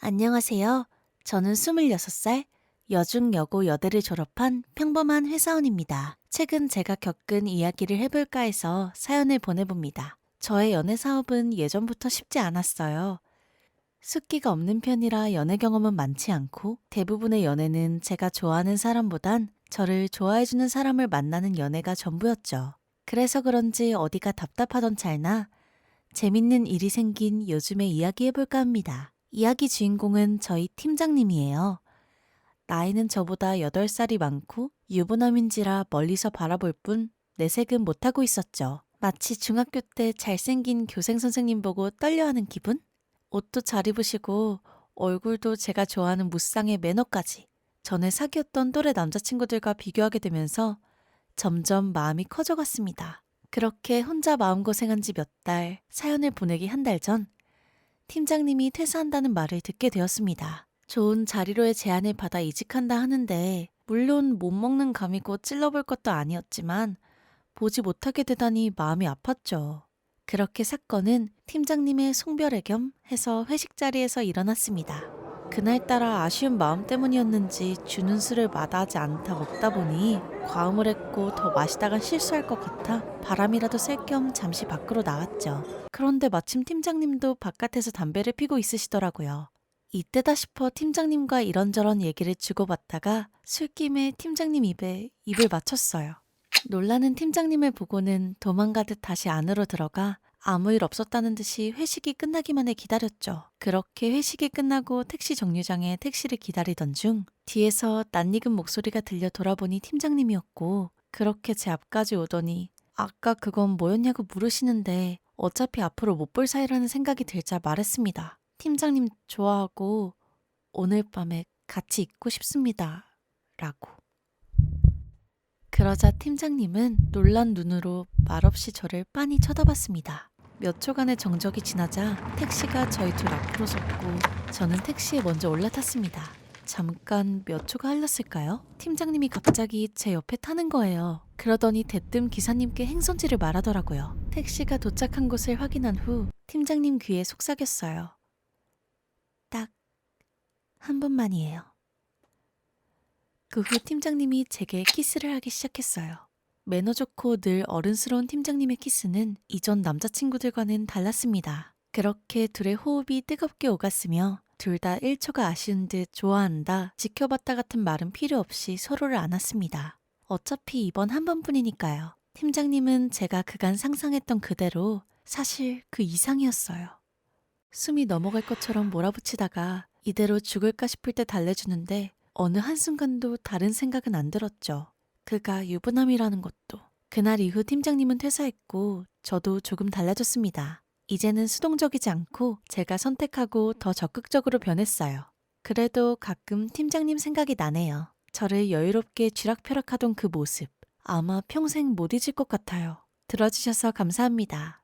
안녕하세요. 저는 26살 여중 여고 여대를 졸업한 평범한 회사원입니다. 최근 제가 겪은 이야기를 해볼까 해서 사연을 보내봅니다. 저의 연애 사업은 예전부터 쉽지 않았어요. 숫기가 없는 편이라 연애 경험은 많지 않고 대부분의 연애는 제가 좋아하는 사람보단 저를 좋아해주는 사람을 만나는 연애가 전부였죠. 그래서 그런지 어디가 답답하던 찰나 재밌는 일이 생긴 요즘에 이야기 해볼까 합니다. 이야기 주인공은 저희 팀장님이에요. 나이는 저보다 8살이 많고 유부남인지라 멀리서 바라볼 뿐 내색은 못하고 있었죠. 마치 중학교 때 잘생긴 교생 선생님 보고 떨려하는 기분? 옷도 잘 입으시고 얼굴도 제가 좋아하는 무쌍의 매너까지. 전에 사귀었던 또래 남자친구들과 비교하게 되면서 점점 마음이 커져갔습니다. 그렇게 혼자 마음고생한 지 몇 달, 사연을 보내기 한 달 전, 팀장님이 퇴사한다는 말을 듣게 되었습니다. 좋은 자리로의 제안을 받아 이직한다 하는데, 물론 못 먹는 감이고 찔러볼 것도 아니었지만, 보지 못하게 되다니 마음이 아팠죠. 그렇게 사건은 팀장님의 송별회 겸 해서 회식 자리에서 일어났습니다. 그날따라 아쉬운 마음 때문이었는지 주는 술을 마다하지 않다 먹다 보니 과음을 했고 더 마시다가 실수할 것 같아 바람이라도 쐴 겸 잠시 밖으로 나왔죠. 그런데 마침 팀장님도 바깥에서 담배를 피고 있으시더라고요. 이때다 싶어 팀장님과 이런저런 얘기를 주고받다가 술김에 팀장님 입에 입을 맞췄어요. 놀라는 팀장님을 보고는 도망가듯 다시 안으로 들어가 아무 일 없었다는 듯이 회식이 끝나기만을 기다렸죠. 그렇게 회식이 끝나고 택시 정류장에 택시를 기다리던 중 뒤에서 낯익은 목소리가 들려 돌아보니 팀장님이었고 그렇게 제 앞까지 오더니 아까 그건 뭐였냐고 물으시는데 어차피 앞으로 못 볼 사이라는 생각이 들자 말했습니다. 팀장님 좋아하고 오늘 밤에 같이 있고 싶습니다. 라고. 그러자 팀장님은 놀란 눈으로 말없이 저를 빤히 쳐다봤습니다. 몇 초간의 정적이 지나자 택시가 저희 둘 앞으로 섰고 저는 택시에 먼저 올라탔습니다. 잠깐 몇 초가 흘렀을까요? 팀장님이 갑자기 제 옆에 타는 거예요. 그러더니 대뜸 기사님께 행선지를 말하더라고요. 택시가 도착한 곳을 확인한 후 팀장님 귀에 속삭였어요. 딱 한 번만이에요. 그 후 팀장님이 제게 키스를 하기 시작했어요. 매너 좋고 늘 어른스러운 팀장님의 키스는 이전 남자친구들과는 달랐습니다. 그렇게 둘의 호흡이 뜨겁게 오갔으며 둘 다 1초가 아쉬운 듯 좋아한다, 지켜봤다 같은 말은 필요 없이 서로를 안았습니다. 어차피 이번 한 번뿐이니까요. 팀장님은 제가 그간 상상했던 그대로 사실 그 이상이었어요. 숨이 넘어갈 것처럼 몰아붙이다가 이대로 죽을까 싶을 때 달래주는데 어느 한순간도 다른 생각은 안 들었죠. 그가 유부남이라는 것도. 그날 이후 팀장님은 퇴사했고 저도 조금 달라졌습니다. 이제는 수동적이지 않고 제가 선택하고 더 적극적으로 변했어요. 그래도 가끔 팀장님 생각이 나네요. 저를 여유롭게 쥐락펴락하던 그 모습. 아마 평생 못 잊을 것 같아요. 들어주셔서 감사합니다.